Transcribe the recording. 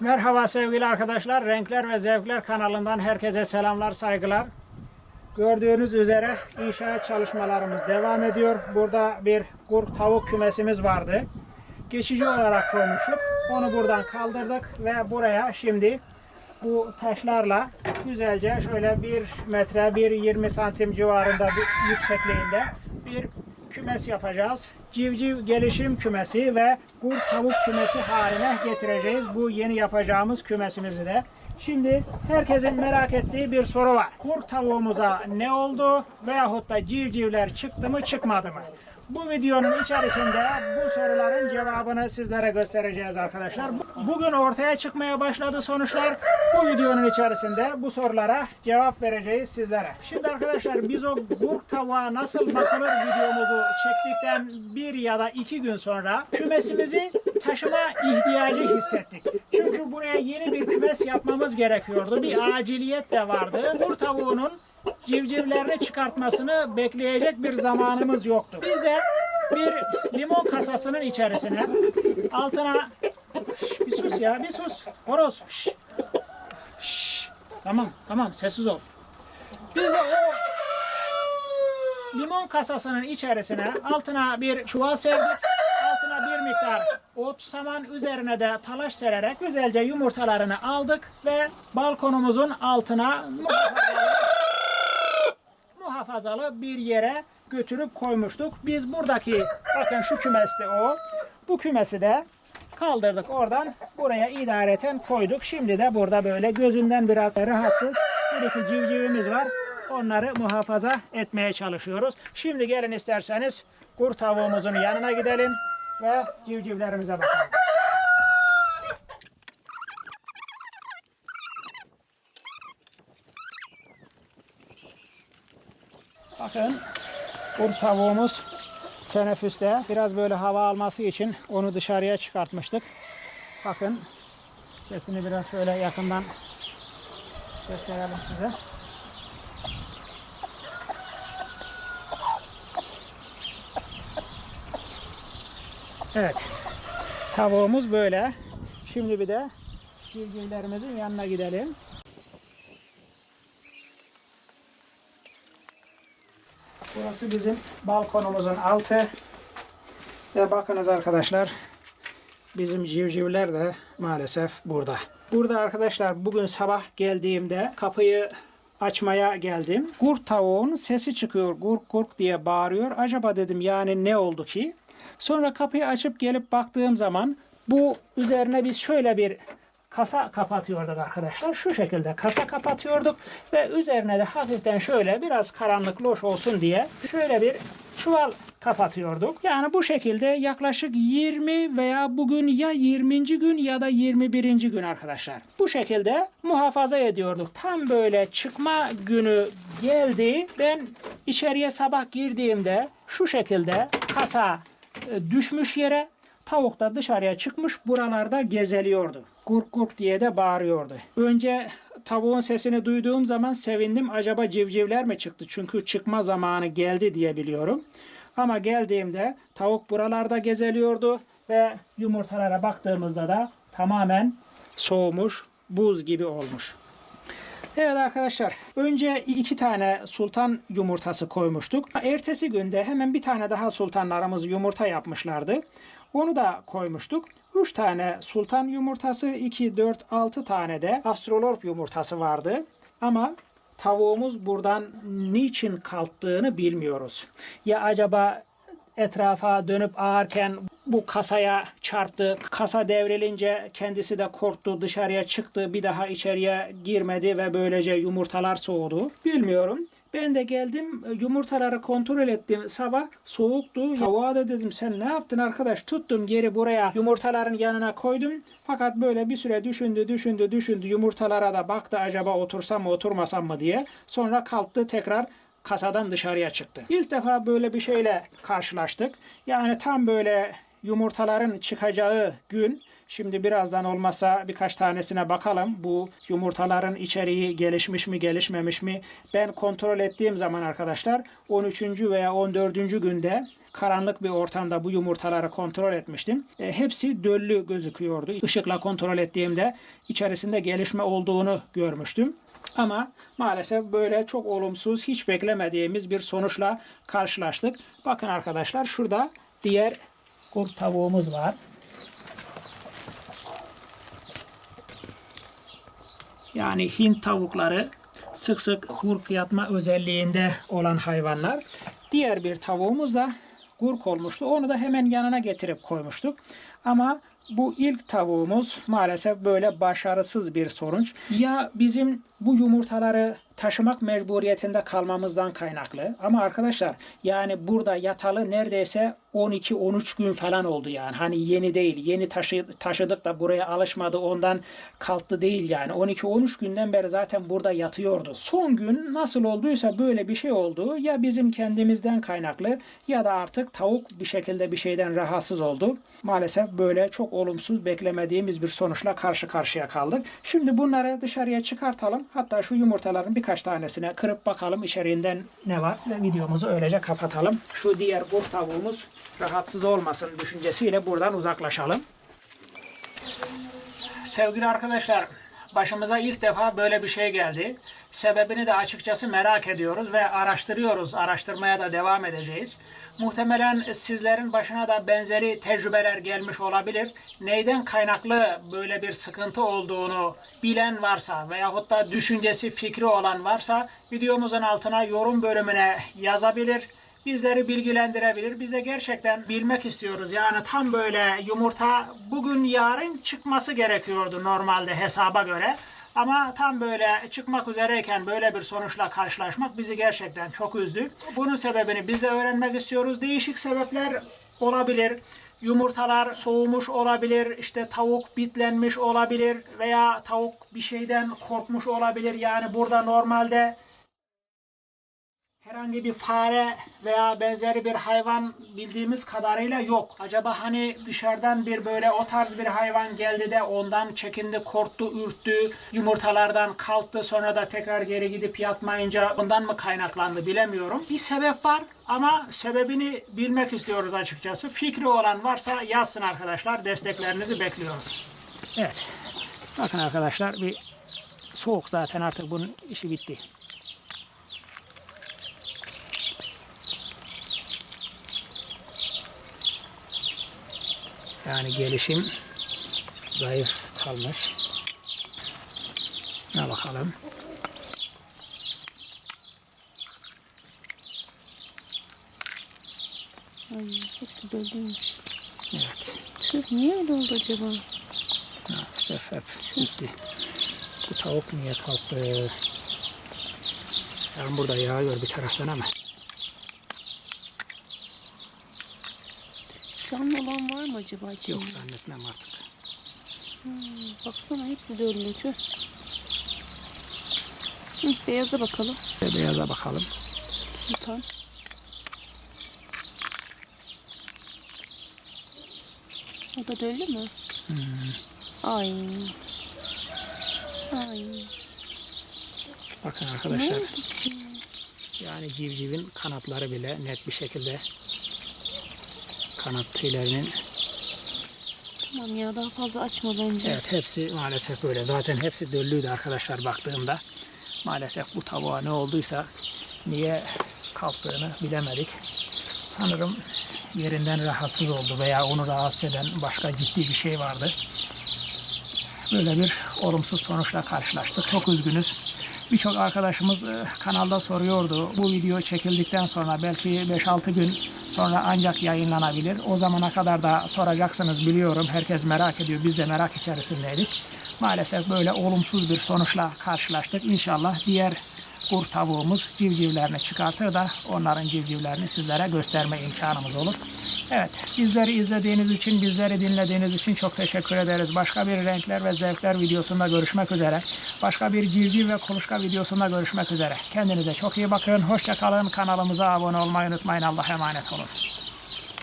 Merhaba sevgili arkadaşlar. Renkler ve Zevkler kanalından herkese selamlar, saygılar. Gördüğünüz üzere inşaat çalışmalarımız devam ediyor. Burada bir kurt tavuk kümesimiz vardı. Geçici olarak koymuştuk. Onu buradan kaldırdık ve buraya şimdi bu taşlarla güzelce şöyle bir metre, bir 20 santim civarında bir yüksekliğinde bir kümes yapacağız. Civciv gelişim kümesi ve kurt tavuk kümesi haline getireceğiz bu yeni yapacağımız kümesimizi de. Şimdi herkesin merak ettiği bir soru var. Kurt tavuğumuza ne oldu veyahut da civcivler çıktı mı çıkmadı mı? Bu videonun içerisinde bu soruların cevabını sizlere göstereceğiz arkadaşlar. Bugün ortaya çıkmaya başladı sonuçlar. Bu videonun içerisinde bu sorulara cevap vereceğiz sizlere. Şimdi arkadaşlar biz o gurk tavuğa nasıl bakılır videomuzu çektikten bir ya da iki gün sonra kümesimizi taşıma ihtiyacı hissettik. Çünkü buraya yeni bir kümes yapmamız gerekiyordu. Bir aciliyet de vardı. Gurk tavuğunun civcivlerini çıkartmasını bekleyecek bir zamanımız yoktu. Biz de bir limon kasasının içerisine altına Şş, bir sus ya bir sus horoz Şş. Şş. tamam tamam sessiz ol. Biz de o limon kasasının içerisine altına bir çuval serdik. Altına bir miktar ot, saman üzerine de talaş sererek güzelce yumurtalarını aldık ve balkonumuzun altına muhafazalı bir yere götürüp koymuştuk. Biz buradaki bakın şu kümeste o. Bu kümesi de kaldırdık oradan buraya idareten koyduk. Şimdi de burada böyle gözünden biraz rahatsız bir iki civcivimiz var. Onları muhafaza etmeye çalışıyoruz. Şimdi gelin isterseniz kurt tavuğumuzun yanına gidelim ve civcivlerimize bakalım. Bakın kurt tavuğumuz teneffüste biraz böyle hava alması için onu dışarıya çıkartmıştık. Bakın sesini biraz şöyle yakından gösterelim size. Evet. Tavuğumuz böyle. Şimdi bir de civcivlerimizin yanına gidelim. Burası bizim balkonumuzun altı. Ve bakınız arkadaşlar bizim civcivler de maalesef burada. Burada arkadaşlar bugün sabah geldiğimde kapıyı açmaya geldim. Kurt tavuğun sesi çıkıyor gurk gurk diye bağırıyor. Acaba dedim yani ne oldu ki? Sonra kapıyı açıp gelip baktığım zaman bu üzerine biz şöyle bir kasa kapatıyorduk arkadaşlar. Şu şekilde kasa kapatıyorduk ve üzerine de hafiften şöyle biraz karanlık loş olsun diye şöyle bir çuval kapatıyorduk. Yani bu şekilde yaklaşık 20 veya bugün ya 20. gün ya da 21. gün arkadaşlar. Bu şekilde muhafaza ediyorduk. Tam böyle çıkma günü geldi. Ben içeriye sabah girdiğimde şu şekilde kasa düşmüş yere Tavuk da dışarıya çıkmış buralarda gezeliyordu. Gurk gurk diye de bağırıyordu. Önce tavuğun sesini duyduğum zaman sevindim. Acaba civcivler mi çıktı? Çünkü çıkma zamanı geldi diye biliyorum. Ama geldiğimde tavuk buralarda gezeliyordu ve yumurtalara baktığımızda da tamamen soğumuş, buz gibi olmuş. Evet arkadaşlar önce iki tane sultan yumurtası koymuştuk. Ertesi günde hemen bir tane daha sultanlarımız yumurta yapmışlardı. Onu da koymuştuk. 3 tane sultan yumurtası, 2, 4, 6 tane de astrolorp yumurtası vardı. Ama tavuğumuz buradan niçin kalktığını bilmiyoruz. Ya acaba etrafa dönüp ağarken bu kasaya çarptı. Kasa devrilince kendisi de korktu, dışarıya çıktı. Bir daha içeriye girmedi ve böylece yumurtalar soğudu. Bilmiyorum. Ben de geldim yumurtaları kontrol ettim. Sabah soğuktu. Tavuğa da dedim sen ne yaptın arkadaş? Tuttum geri buraya yumurtaların yanına koydum. Fakat böyle bir süre düşündü, düşündü, düşündü. Yumurtalara da baktı acaba otursam mı oturmasam mı diye. Sonra kalktı tekrar kasadan dışarıya çıktı. İlk defa böyle bir şeyle karşılaştık. Yani tam böyle yumurtaların çıkacağı gün şimdi birazdan olmasa birkaç tanesine bakalım. Bu yumurtaların içeriği gelişmiş mi gelişmemiş mi? Ben kontrol ettiğim zaman arkadaşlar 13. veya 14. günde karanlık bir ortamda bu yumurtaları kontrol etmiştim. E, hepsi döllü gözüküyordu. Işıkla kontrol ettiğimde içerisinde gelişme olduğunu görmüştüm. Ama maalesef böyle çok olumsuz, hiç beklemediğimiz bir sonuçla karşılaştık. Bakın arkadaşlar şurada diğer kurt tavuğumuz var. Yani Hint tavukları sık sık gurk yatma özelliğinde olan hayvanlar. Diğer bir tavuğumuz da gurk olmuştu. Onu da hemen yanına getirip koymuştuk. Ama bu ilk tavuğumuz maalesef böyle başarısız bir sonuç. Ya bizim bu yumurtaları taşımak mecburiyetinde kalmamızdan kaynaklı. Ama arkadaşlar yani burada yatalı neredeyse 12-13 gün falan oldu yani. Hani yeni değil. Yeni taşı, taşıdık da buraya alışmadı ondan kalktı değil yani. 12-13 günden beri zaten burada yatıyordu. Son gün nasıl olduysa böyle bir şey oldu. Ya bizim kendimizden kaynaklı ya da artık tavuk bir şekilde bir şeyden rahatsız oldu. Maalesef böyle çok olumsuz beklemediğimiz bir sonuçla karşı karşıya kaldık. Şimdi bunları dışarıya çıkartalım. Hatta şu yumurtaların birkaç tanesine kırıp bakalım içeriğinden ne var ve videomuzu öylece kapatalım. Şu diğer kurt tavuğumuz rahatsız olmasın düşüncesiyle buradan uzaklaşalım. Sevgili arkadaşlar, başımıza ilk defa böyle bir şey geldi. Sebebini de açıkçası merak ediyoruz ve araştırıyoruz. Araştırmaya da devam edeceğiz. Muhtemelen sizlerin başına da benzeri tecrübeler gelmiş olabilir. Neyden kaynaklı böyle bir sıkıntı olduğunu bilen varsa veyahut da düşüncesi, fikri olan varsa videomuzun altına yorum bölümüne yazabilir bizleri bilgilendirebilir. Biz de gerçekten bilmek istiyoruz. Yani tam böyle yumurta bugün yarın çıkması gerekiyordu normalde hesaba göre. Ama tam böyle çıkmak üzereyken böyle bir sonuçla karşılaşmak bizi gerçekten çok üzdü. Bunun sebebini biz de öğrenmek istiyoruz. Değişik sebepler olabilir. Yumurtalar soğumuş olabilir, işte tavuk bitlenmiş olabilir veya tavuk bir şeyden korkmuş olabilir. Yani burada normalde herhangi bir fare veya benzeri bir hayvan bildiğimiz kadarıyla yok. Acaba hani dışarıdan bir böyle o tarz bir hayvan geldi de ondan çekindi, korktu, ürktü, yumurtalardan kalktı sonra da tekrar geri gidip yatmayınca ondan mı kaynaklandı bilemiyorum. Bir sebep var ama sebebini bilmek istiyoruz açıkçası. Fikri olan varsa yazsın arkadaşlar. Desteklerinizi bekliyoruz. Evet. Bakın arkadaşlar bir soğuk zaten artık bunun işi bitti. Yani gelişim zayıf kalmış. Ne bakalım. Ay hepsi doluymuş. Evet. Tüh niye öyle oldu acaba? Maalesef hep gitti. Bu tavuk niye kalktı? Yani burada yağıyor bir taraftan ama. Canlı olan var mı acaba içinde? Yok zannetmem artık. Baksana hepsi tüh. Hı, beyaza bakalım. Ve beyaza bakalım. Sultan. O da döllü mü? Ay. Ay. Bakın arkadaşlar. Yani civcivin kanatları bile net bir şekilde kanat tüylerinin Tamam ya daha fazla açma bence. Evet hepsi maalesef böyle. Zaten hepsi döllüydü arkadaşlar baktığımda. Maalesef bu tavuğa ne olduysa niye kalktığını bilemedik. Sanırım yerinden rahatsız oldu veya onu rahatsız eden başka ciddi bir şey vardı. Böyle bir olumsuz sonuçla karşılaştık. Çok üzgünüz. Birçok arkadaşımız e, kanalda soruyordu. Bu video çekildikten sonra belki 5-6 gün sonra ancak yayınlanabilir. O zamana kadar da soracaksınız biliyorum. Herkes merak ediyor. Biz de merak içerisindeydik. Maalesef böyle olumsuz bir sonuçla karşılaştık. İnşallah diğer kurt tavuğumuz civcivlerini çıkartır da onların civcivlerini sizlere gösterme imkanımız olur. Evet, bizleri izlediğiniz için, bizleri dinlediğiniz için çok teşekkür ederiz. Başka bir renkler ve zevkler videosunda görüşmek üzere. Başka bir civciv ve kuluçka videosunda görüşmek üzere. Kendinize çok iyi bakın. Hoşça kalın. Kanalımıza abone olmayı unutmayın. Allah'a emanet olun.